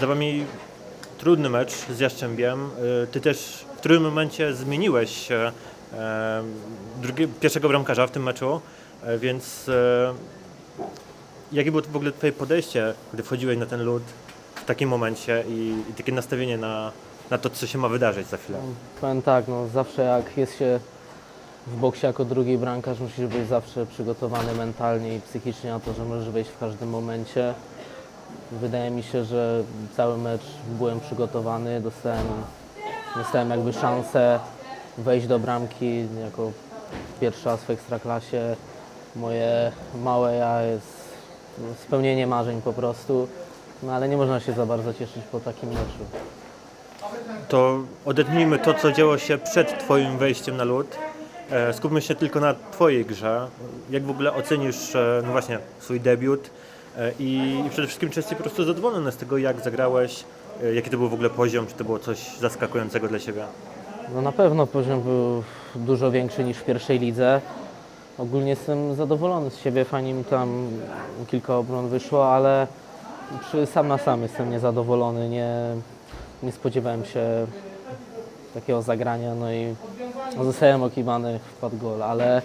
za wami trudny mecz z Jastrzębiem. Y, Ty też w którym momencie zmieniłeś e, drugie, pierwszego bramkarza w tym meczu, e, więc e, jakie było w ogóle twoje podejście, gdy wchodziłeś na ten lód w takim momencie i, i takie nastawienie na, na to, co się ma wydarzyć za chwilę? Powiem tak, no zawsze jak jest się w boksie jako drugi bramkarz, musisz być zawsze przygotowany mentalnie i psychicznie na to, że możesz wejść w każdym momencie. Wydaje mi się, że cały mecz byłem przygotowany, dostałem, dostałem jakby szansę wejść do bramki jako pierwszy raz w Ekstraklasie. Moje małe ja jest spełnienie marzeń po prostu, no ale nie można się za bardzo cieszyć po takim meczu. To odetnijmy to, co działo się przed Twoim wejściem na lód. E, Skupmy się tylko na Twojej grze. Jak w ogóle ocenisz, e, no właśnie, swój debiut i, i przede wszystkim czy jesteś po prostu zadowolony z tego, jak zagrałeś, e, jaki to był w ogóle poziom, czy to było coś zaskakującego dla Ciebie? No na pewno poziom był dużo większy niż w pierwszej lidze. Ogólnie jestem zadowolony z siebie, fajnie mi tam kilka obron wyszło, ale przy sam na sam jestem niezadowolony. Nie, nie spodziewałem się takiego zagrania, no i zostałem okiwany, wpadł gol, ale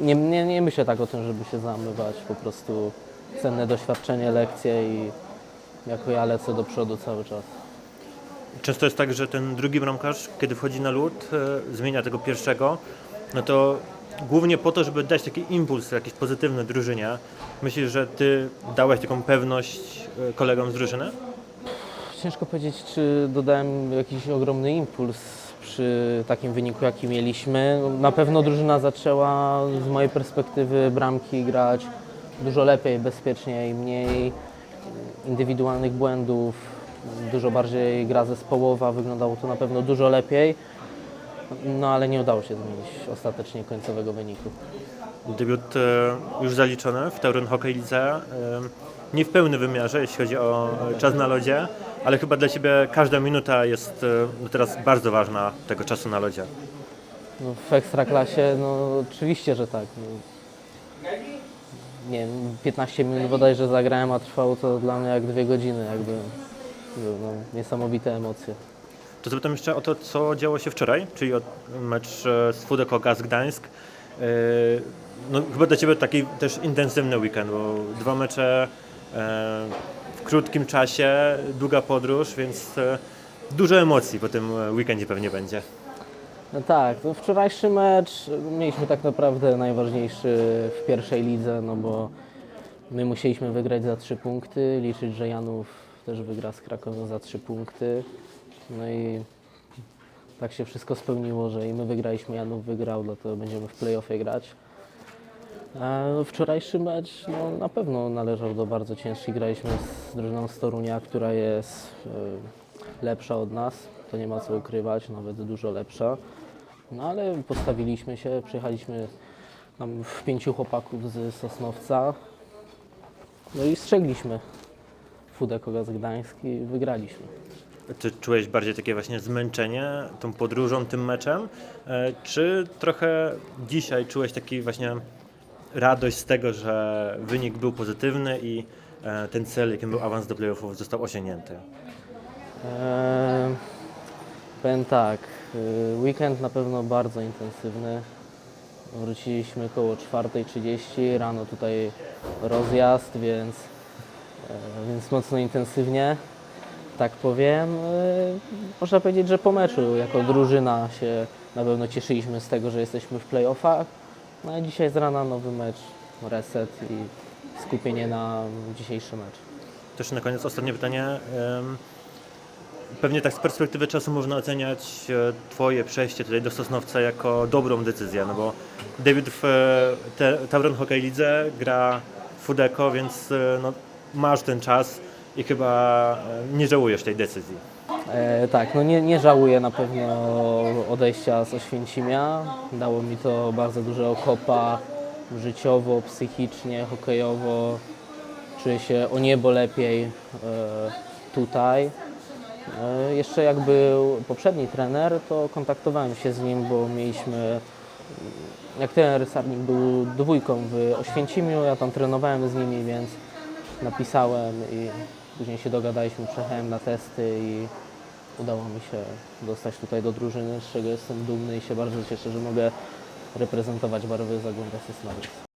nie, nie, nie myślę tak o tym, żeby się załamywać. Po prostu cenne doświadczenie, lekcje i jako ja lecę do przodu cały czas. Często jest tak, że ten drugi bramkarz, kiedy wchodzi na lód, e, zmienia tego pierwszego, no to głównie po to, żeby dać taki impuls jakiś pozytywny drużynie. Myślisz, że Ty dałeś taką pewność e, kolegom z drużyny? Ciężko powiedzieć, czy dodałem jakiś ogromny impuls przy takim wyniku, jaki mieliśmy. Na pewno drużyna zaczęła z mojej perspektywy bramki grać dużo lepiej, bezpieczniej, mniej indywidualnych błędów, dużo bardziej gra zespołowa, wyglądało to na pewno dużo lepiej. No ale nie udało się zmienić ostatecznie końcowego wyniku. Debiut e, już zaliczony w Tauron Hockey Lidze. E, Nie w pełnym wymiarze, jeśli chodzi o e, czas na lodzie, ale chyba dla Ciebie każda minuta jest no teraz bardzo ważna tego czasu na lodzie. No, w ekstraklasie, no oczywiście, że tak. Nie wiem, 15 minut bodajże zagrałem, a trwało to dla mnie jak dwie godziny, jakby no, niesamowite emocje. To zapytam jeszcze o to, co działo się wczoraj, czyli o mecz e, z Fudeko Gaz Gdańsk. E, No, chyba dla Ciebie taki też intensywny weekend, bo dwa mecze e, w krótkim czasie, długa podróż, więc dużo emocji po tym weekendzie pewnie będzie. No tak, no wczorajszy mecz mieliśmy tak naprawdę najważniejszy w pierwszej lidze, no bo my musieliśmy wygrać za trzy punkty, liczyć, że Janów też wygra z Krakowem za trzy punkty. No i tak się wszystko spełniło, że i my wygraliśmy, Janów wygrał, dlatego będziemy w playoffie grać. A wczorajszy mecz no, na pewno należał do bardzo ciężkich. Graliśmy z drużyną z Torunia, która jest y, lepsza od nas. To nie ma co ukrywać, nawet dużo lepsza. No ale postawiliśmy się, przyjechaliśmy tam w pięciu chłopaków z Sosnowca. No i strzegliśmy Fudeko Gaz Gdańsk i wygraliśmy. Czy czułeś bardziej takie właśnie zmęczenie tą podróżą, tym meczem? E, Czy trochę dzisiaj czułeś taki właśnie radość z tego, że wynik był pozytywny i e, ten cel, jakim był awans do playoffów, został osiągnięty? Eee, powiem tak, y, weekend na pewno bardzo intensywny. Wróciliśmy koło 4.30, rano tutaj rozjazd, więc, e, więc mocno intensywnie, tak powiem. E, Można powiedzieć, że po meczu jako drużyna się na pewno cieszyliśmy z tego, że jesteśmy w playoffach. No i dzisiaj z rana nowy mecz, reset i skupienie na dzisiejszy mecz. Też na koniec ostatnie pytanie. Pewnie tak z perspektywy czasu można oceniać e, Twoje przejście tutaj do Sosnowca jako dobrą decyzję, no bo David w e, te- Tauron Hockey Lidze gra Fudeko, więc e, no, masz ten czas i chyba nie żałujesz tej decyzji. E, tak, no nie, nie żałuję na pewno odejścia z Oświęcimia. Dało mi to bardzo dużo kopa życiowo, psychicznie, hokejowo. Czuję się o niebo lepiej e, tutaj. E, jeszcze jak był poprzedni trener, to kontaktowałem się z nim, bo mieliśmy, jak trener Sarnik był dwójką w Oświęcimiu, ja tam trenowałem z nimi, więc napisałem i Później się dogadaliśmy, przyjechałem na testy i udało mi się dostać tutaj do drużyny, z czego jestem dumny i się bardzo cieszę, że mogę reprezentować barwy Zagłębia Sosnowiec.